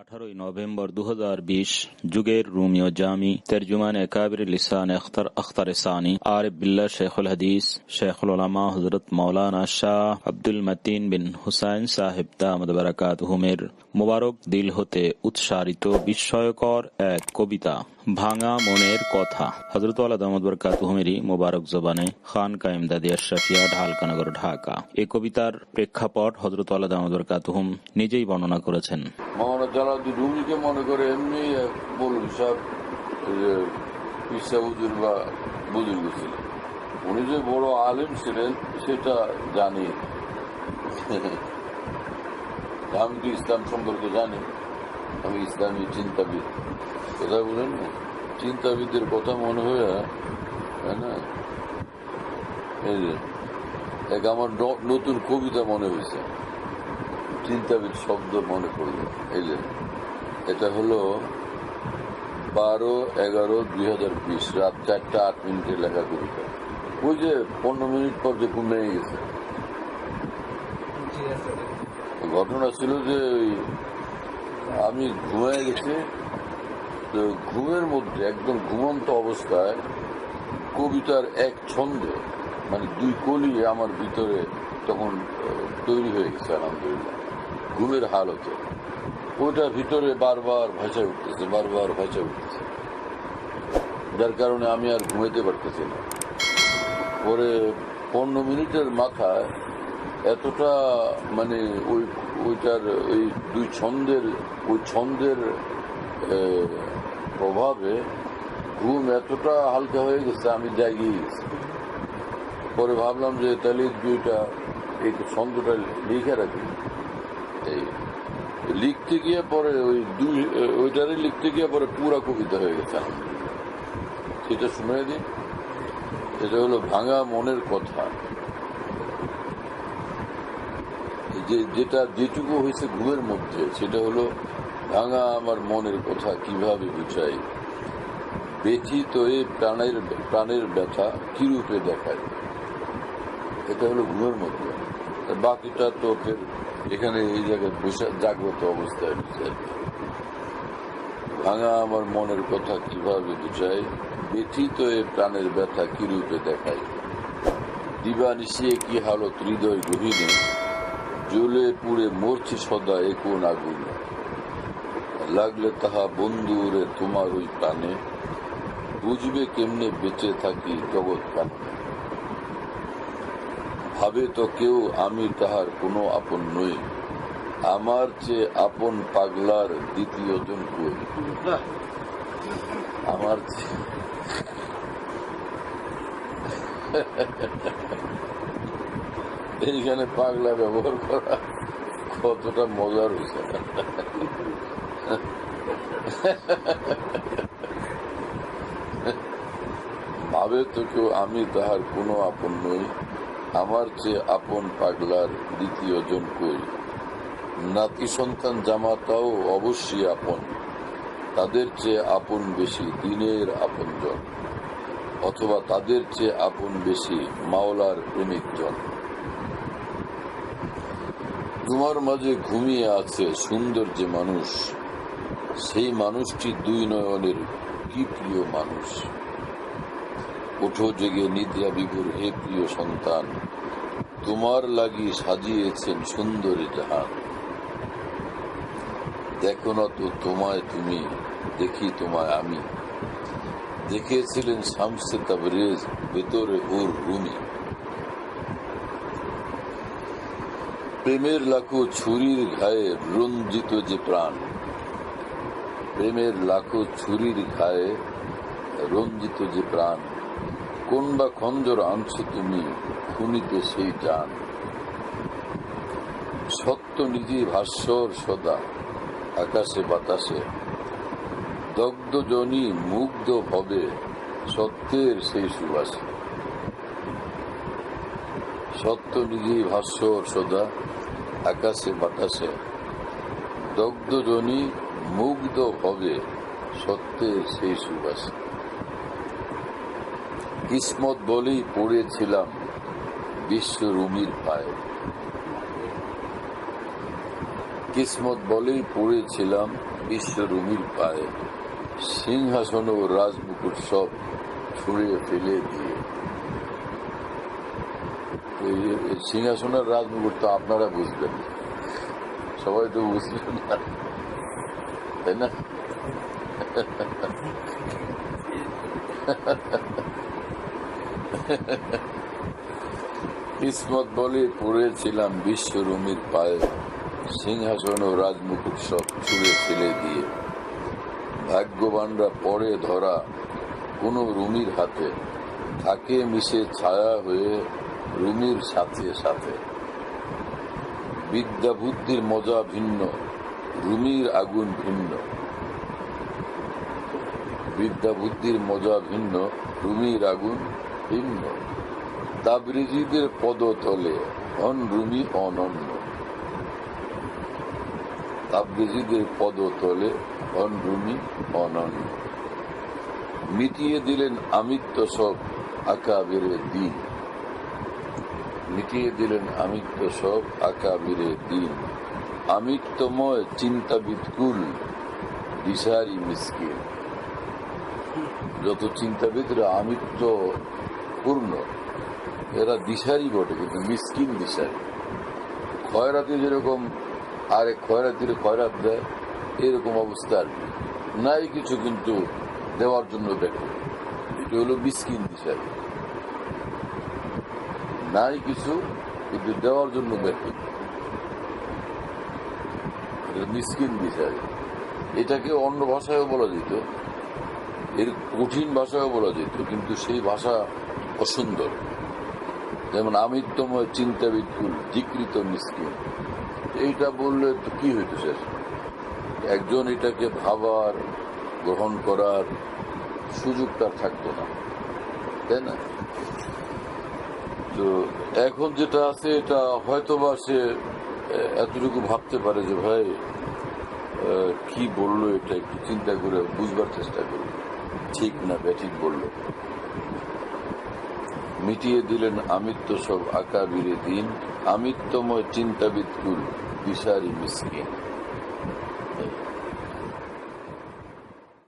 আঠারোই নভেম্বর দু হাজার বিশ, যুগের রুমিও জামি লিসান আখতার আখতার সানি, আরিফ বিল্লাহ শেখুল হাদিস, শেখুল ওলামা হজরত মৌলানা শাহ আব্দুল মতিন বিন হুসাইন সাহেব বারাকাত হুমের দিল হতে উৎসারিত বিস্ময়কর এক কবিতা। ভাঙা মনের কথা। হজরত আল্লাহ দামদ বরকাত হুমেরি মোবারক জবানে খান কাইম দাদি আশরাফিয়া ঢালকানগর, ঢাকা। এই কবিতার প্রেক্ষাপট হজরত আল্লাহ দামদ বরকাত হুম নিজেই বর্ণনা করেছেন। জালালউদ্দিন রুমিকে মনে করে, এমনি মৌলভী সাহেব পিসা বা বুজুর্গ ছিলেন। উনি যে বড় আলেম ছিলেন, সেটা জানি। আমি কি ইসলাম সম্পর্কে জানি। আমি ইসলামী চিন্তাবিদ। কথা বলেন না? চিন্তাবিদের কথা মনে হয় না? এই যে, এক আমার নতুন কবিতা মনে হয়েছে। চিন্তাবিদ শব্দ মনে পড়ল যে এটা হলো বারো এগারো দুই হাজার বিশ রাত চারটা আট মিনিটে লেখা কবিতা। ওই যে পনেরো মিনিট পর যে ঘুমিয়ে গেছে। ঘটনা ছিল যে ওই আমি ঘুমিয়ে গেছি তো ঘুমের মধ্যে একদম ঘুমন্ত অবস্থায় কবিতার এক ছন্দে মানে দুই কলি আমার ভিতরে তখন তৈরি হয়ে গেছে আলহামদুলিল্লাহ। ঘুমের হাল হালতে ওইটা ভিতরে বারবার ভাষা উঠতেছে, বারবার ভাষা উঠতেছে। যার কারণে আমি আর ঘুমাইতে পারতেছি না। পরে পনেরো মিনিটের মাথায় এতটা মানে ওই, ওইটার ওই দুই ছন্দের, ওই ছন্দের প্রভাবে ঘুম এতটা হালকা হয়ে গেছে, আমি জাগিয়ে গেছি। পরে ভাবলাম যে তাহলে দুইটা এই ছন্দটা লিখে রাখি। লিখতে গিয়ে পরে ওই দুই ওইটারে লিখতে গিয়ে পরে পুরা কবিতা হয়ে গেছে। সেটা শুনে দিই এটা হলো ভাঙা মনের কথা। যে, যেটা, যেটুকু হয়েছে ঘুমের মধ্যে, সেটা হলো ভাঙা আমার মনের কথা, কীভাবে বুঝাই? ব্যথিত এ প্রাণের প্রাণের ব্যথা কিরূপে দেখায়? এটা হলো ঘুমের মধ্যে। বাকিটা তো ফের এখানে এই জায়গায় জাগ্রত অবস্থায় কি। ভাঙা আমার মনের কথা কীভাবে বুঝাই ব্যথিত এ প্রাণের ব্যথা কিরূপে দেখায়? দিবানিশিয়ে কি হালত হৃদয় গহীনে? জ্বলে পুড়ে মরছি সদা এ কোন আগুন? লাগলে তাহা বন্ধুরে তোমার ওই প্রাণে। বুঝবে কেমনে বেঁচে থাকি জগৎ কানে ভাবে তো কেউ আমি তাহার কোনো আপন নই। আমার চেয়ে আপন পাগলার দ্বিতীয় জন কই? আমার এইখানে পাগলা ব্যবহার করা কতটা মজার হয়েছে। ভাবে তো কেউ আমি তাহার কোনো আপন নই। আমার চেয়ে আপন পাগলার দ্বিতীয় জন কই? নাতি সন্তান জামাতাও অবশ্যই আপন। তাদের চেয়ে আপন বেশি দিনের আপন জন। অথবা তাদের চেয়ে আপন বেশি মাওলার প্রেমিক জন। তোমার মাঝে ঘুমিয়ে আছে সুন্দর যে মানুষ, সেই মানুষটি দুই নয়নের কি প্রিয় মানুষ? ওঠো জেগে নিদ্রা বিভুর হে প্রিয় সন্তান। তোমার লাগি সাজিয়েছেন সুন্দরী জাহান। দেখো না তো তোমায় তুমি, দেখি তোমায় আমি। দেখেছিলেন শামসে তাবরেজ, ভেতরে ওর রুমি। প্রেমের লাখো ছুরির ঘায়ে রঞ্জিত যে প্রাণ। প্রেমের লাখো ছুরির ঘায়ে রঞ্জিত যে প্রাণ। কোন বা খঞ্জর আনছো তুমি, খুনিতে সেই জান। সত্য নিজে ভাস্বর সদা, আকাশে বাতাসে। দগ্ধ জনি মুগ্ধ হবে সত্যের সেই সুবাসে। সত্য নিজেই ভাস্বর সদা, আকাশে বাতাসে। দগ্ধ জনি মুগ্ধ হবে সত্যের সেই সুবাসে। কিসমত বলেই পড়েছিলাম বিশ্ব রুমির পায়ে। কিসমত বলেই পড়েছিলাম বিশ্ব রুমির পায়ে। সিংহাসন ও রাজমুকুট সব ছুঁড়ে ফেলে দিয়ে। সিংহাসনের রাজমুকুট তো আপনারা বুঝবেন সবাই তো বুঝবেন না। তাই না? কিসমত বলে পড়েছিলাম বিশ্ব রুমির পায়ে। সিংহাসন ও রাজমুকুট সব ছুঁড়ে ফেলে দিয়ে। ভাগ্যবানরা পরে ধরা কোনো রুমির হাতে। থাকে মিশে ছায়া হয়ে রুমির সাথে সাথে। বিদ্যা বুদ্ধির মজা ভিন্ন, রুমির আগুন ভিন্ন। বিদ্যা বুদ্ধির মজা ভিন্ন, রুমির আগুন ভিন্ন। তাবরিজিদের পদতলে অন রুমি অনন্য। তাবরিজিদের পদতলে অন রুমি অনন্য। মিটিয়ে দিলেন আমিত্ব সব আকাবিরে দিন। মিটিয়ে দিলেন আমিত্ব সব আকাবিরে দিন। আমিত্বময় চিন্তা বিৎকুল দিশারি মিসকিন। যত চিন্তাবিদরা আমিত্ব পূর্ণ এরা দিশারি বটে, কিন্তু মিসকিন দিশারি। খয়রাতি যেরকম, আরে খয়রাতির খয়রাত দেয়, এরকম অবস্থা আর নাই কিছু কিন্তু দেওয়ার জন্য দেখে। এটা হলো মিসকিন দিশারি। নাই কিছু কিন্তু দেওয়ার জন্য দেখে। মিসকিন দিশারি। এটাকে অন্য ভাষায়ও বলা যেত। এর কঠিন ভাষায়ও বলা যেত, কিন্তু সেই ভাষা অসুন্দর। যেমন আমিত্বময় চিন্তা বিকুল জিকৃত মিসকিন। এইটা বললে তো কি শেষ একজন এটাকে ভাবার, গ্রহণ করার সুযোগ তার থাকতো না। তাই না? তো এখন যেটা আছে, এটা হয়তোবা সে এতটুকু ভাবতে পারে যে, ভাই কি বলল এটা একটু চিন্তা করে বুঝবার চেষ্টা করি ঠিক না, ব্যাঠিক বলল। মিটিয়ে দিলেন আমিত্ব সব আকাবিরে দিন আমিত্বময় চিন্তাবিদ কুল দিশারি মিসকিন।